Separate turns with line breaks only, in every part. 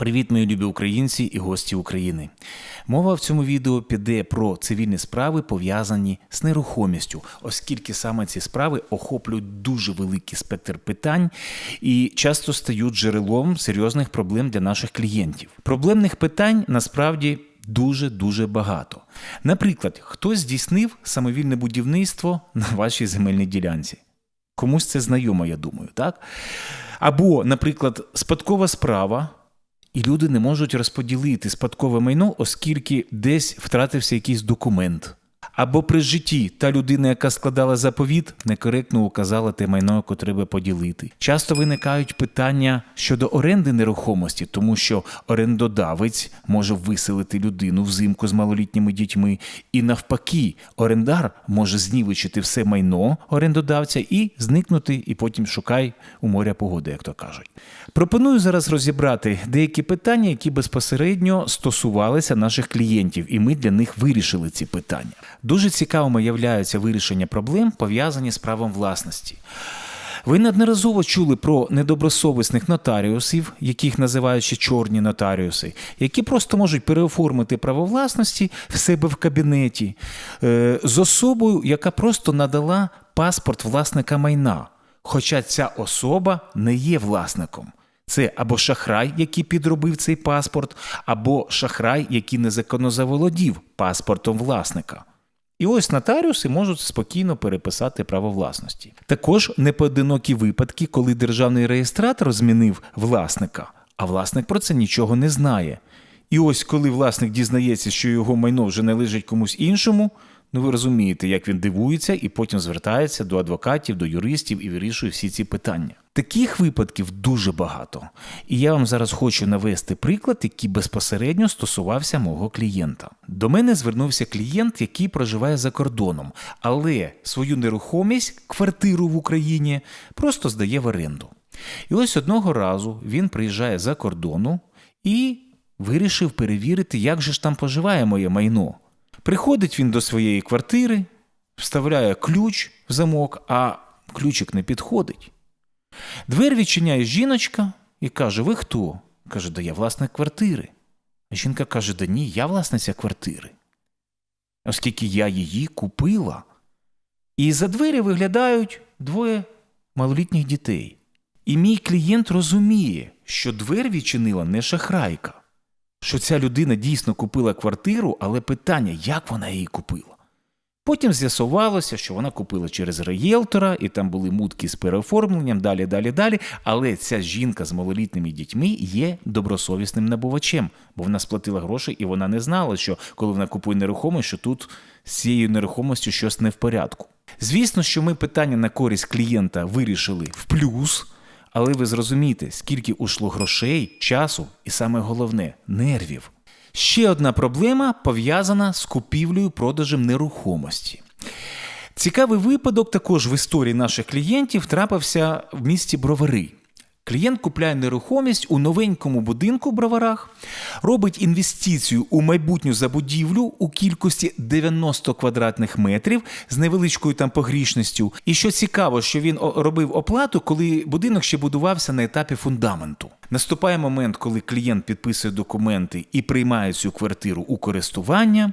Привіт, мої любі українці і гості України. Мова в цьому відео піде про цивільні справи, пов'язані з нерухомістю, оскільки саме ці справи охоплюють дуже великий спектр питань і часто стають джерелом серйозних проблем для наших клієнтів. Проблемних питань насправді дуже дуже багато. Наприклад, хтось здійснив самовільне будівництво на вашій земельній ділянці. Комусь це знайомо, я думаю, так? Або, наприклад, спадкова справа. І люди не можуть розподілити спадкове майно, оскільки десь втратився якийсь документ. Або при житті та людина, яка складала заповіт, некоректно указала те майно, яке треба поділити. Часто виникають питання щодо оренди нерухомості, тому що орендодавець може виселити людину взимку з малолітніми дітьми, і навпаки, орендар може знівечити все майно орендодавця і зникнути, і потім шукай у моря погоди, як то кажуть. Пропоную зараз розібрати деякі питання, які безпосередньо стосувалися наших клієнтів, і ми для них вирішили ці питання. Дуже цікавими являються вирішення проблем, пов'язані з правом власності. Ви неодноразово чули про недобросовісних нотаріусів, яких називають ще чорні нотаріуси, які просто можуть переоформити право власності в себе в кабінеті е, з особою, яка просто надала паспорт власника майна. Хоча ця особа не є власником. Це або шахрай, який підробив цей паспорт, або шахрай, який незаконно заволодів паспортом власника. І ось нотаріуси можуть спокійно переписати право власності. Також непоодинокі випадки, коли державний реєстратор змінив власника, а власник про це нічого не знає. І ось коли власник дізнається, що його майно вже належить комусь іншому, ну ви розумієте, як він дивується і потім звертається до адвокатів, до юристів і вирішує всі ці питання. Таких випадків дуже багато. І я вам зараз хочу навести приклад, який безпосередньо стосувався мого клієнта. До мене звернувся клієнт, який проживає за кордоном, але свою нерухомість, квартиру в Україні, просто здає в оренду. І ось одного разу він приїжджає за кордону і вирішив перевірити, як же ж там поживає моє майно. Приходить він до своєї квартири, вставляє ключ в замок, а ключик не підходить. Двер відчиняє жіночка і каже: Ви хто? Каже, да я власник квартири. Жінка каже: Да ні, я власниця квартири. Оскільки я її купила. І за двері виглядають двоє малолітніх дітей. І мій клієнт розуміє, що двер відчинила не шахрайка, що ця людина дійсно купила квартиру, але питання, як вона її купила. Потім з'ясувалося, що вона купила через реєлтора, і там були мутки з переоформленням, далі, далі, далі. Але ця жінка з малолітними дітьми є добросовісним набувачем, бо вона сплатила гроші і вона не знала, що коли вона купує нерухомість, що тут з цією нерухомістю щось не в порядку. Звісно, що ми питання на користь клієнта вирішили в плюс, але ви зрозумієте, скільки ушло грошей, часу і саме головне нервів. Ще одна проблема пов'язана з купівлею продажем нерухомості. Цікавий випадок також в історії наших клієнтів трапився в місті Бровари. Клієнт купляє нерухомість у новенькому будинку в броварах, робить інвестицію у майбутню забудівлю у кількості 90 квадратних метрів з невеличкою там погрішністю. І що цікаво, що він робив оплату, коли будинок ще будувався на етапі фундаменту. Наступає момент, коли клієнт підписує документи і приймає цю квартиру у користування.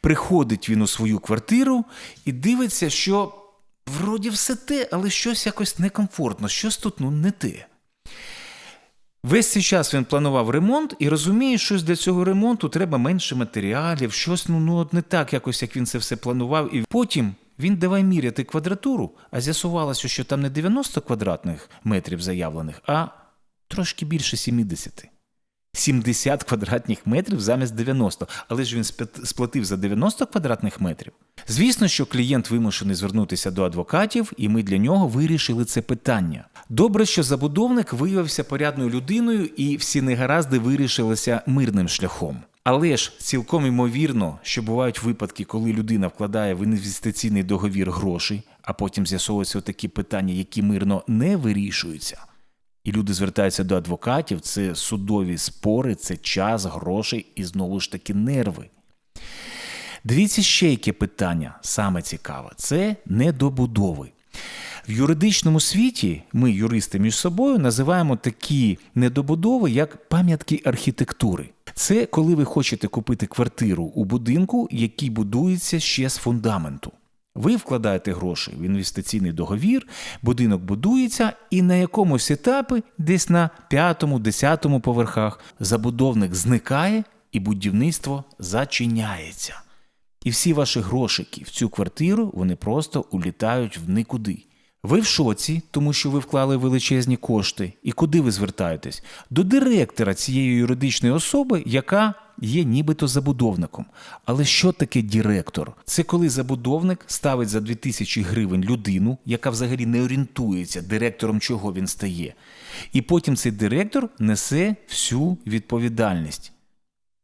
Приходить він у свою квартиру і дивиться, що вроді все те, але щось якось некомфортно, щось тут ну не те. Весь цей час він планував ремонт і розуміє, що для цього ремонту треба менше матеріалів, щось ну, ну не так, якось як він це все планував. І потім він давай міряти квадратуру, а з'ясувалося, що там не 90 квадратних метрів заявлених, а трошки більше 70. 70 квадратних метрів замість 90, але ж він сплатив за 90 квадратних метрів. Звісно, що клієнт вимушений звернутися до адвокатів, і ми для нього вирішили це питання. Добре, що забудовник виявився порядною людиною, і всі негаразди вирішилися мирним шляхом. Але ж цілком ймовірно, що бувають випадки, коли людина вкладає в інвестиційний договір гроші, а потім з'ясовуються такі питання, які мирно не вирішуються. І люди звертаються до адвокатів, це судові спори, це час, гроші і знову ж таки нерви. Дивіться ще яке питання, саме цікаве це недобудови. В юридичному світі ми, юристи, між собою називаємо такі недобудови як пам'ятки архітектури. Це коли ви хочете купити квартиру у будинку, який будується ще з фундаменту. Ви вкладаєте гроші в інвестиційний договір, будинок будується, і на якомусь етапі, десь на п'ятому, десятому поверхах, забудовник зникає і будівництво зачиняється. І всі ваші грошики в цю квартиру вони просто улітають в нікуди. Ви в шоці, тому що ви вклали величезні кошти. І куди ви звертаєтесь? До директора цієї юридичної особи, яка є нібито забудовником. Але що таке директор? Це коли забудовник ставить за 2000 гривень людину, яка взагалі не орієнтується, директором чого він стає. І потім цей директор несе всю відповідальність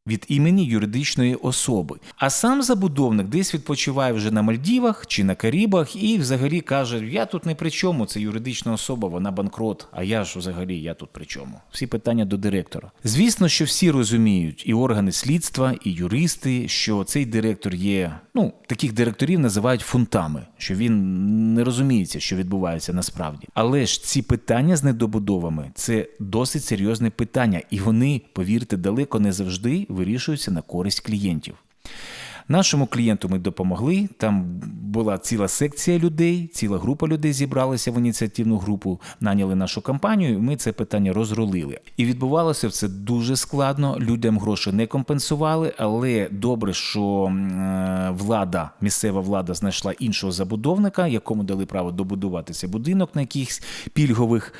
від імені юридичної особи. А сам забудовник десь відпочиває вже на Мальдівах чи на Карібах і взагалі каже: Я тут не при чому, це юридична особа, вона банкрот. А я ж взагалі я тут при чому? Всі питання до директора. Звісно, що всі розуміють, і органи слідства, і юристи, що цей директор є. Ну, таких директорів називають фунтами, що він не розуміється, що відбувається насправді. Але ж ці питання з недобудовами це досить серйозне питання, і вони, повірте, далеко не завжди вирішуються на користь клієнтів. Нашому клієнту ми допомогли. Там була ціла секція людей, ціла група людей зібралася в ініціативну групу, наняли нашу компанію. і Ми це питання розрулили. І відбувалося це дуже складно. Людям гроші не компенсували, але добре, що е, влада, місцева влада знайшла іншого забудовника, якому дали право добудуватися будинок на якихось пільгових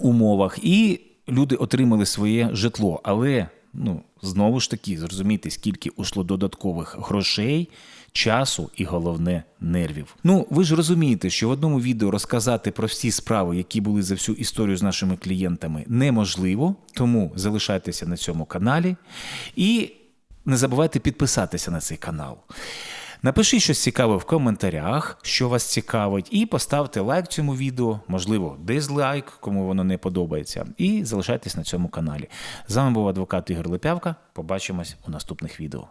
умовах, і люди отримали своє житло. Але ну знову ж таки зрозумійте, скільки ушло додаткових грошей. Часу і головне нервів. Ну ви ж розумієте, що в одному відео розказати про всі справи, які були за всю історію з нашими клієнтами, неможливо. Тому залишайтеся на цьому каналі і не забувайте підписатися на цей канал. Напишіть щось цікаве в коментарях, що вас цікавить, і поставте лайк цьому відео, можливо, дизлайк, кому воно не подобається. І залишайтесь на цьому каналі. З вами був адвокат Ігор Лепявка. Побачимось у наступних відео.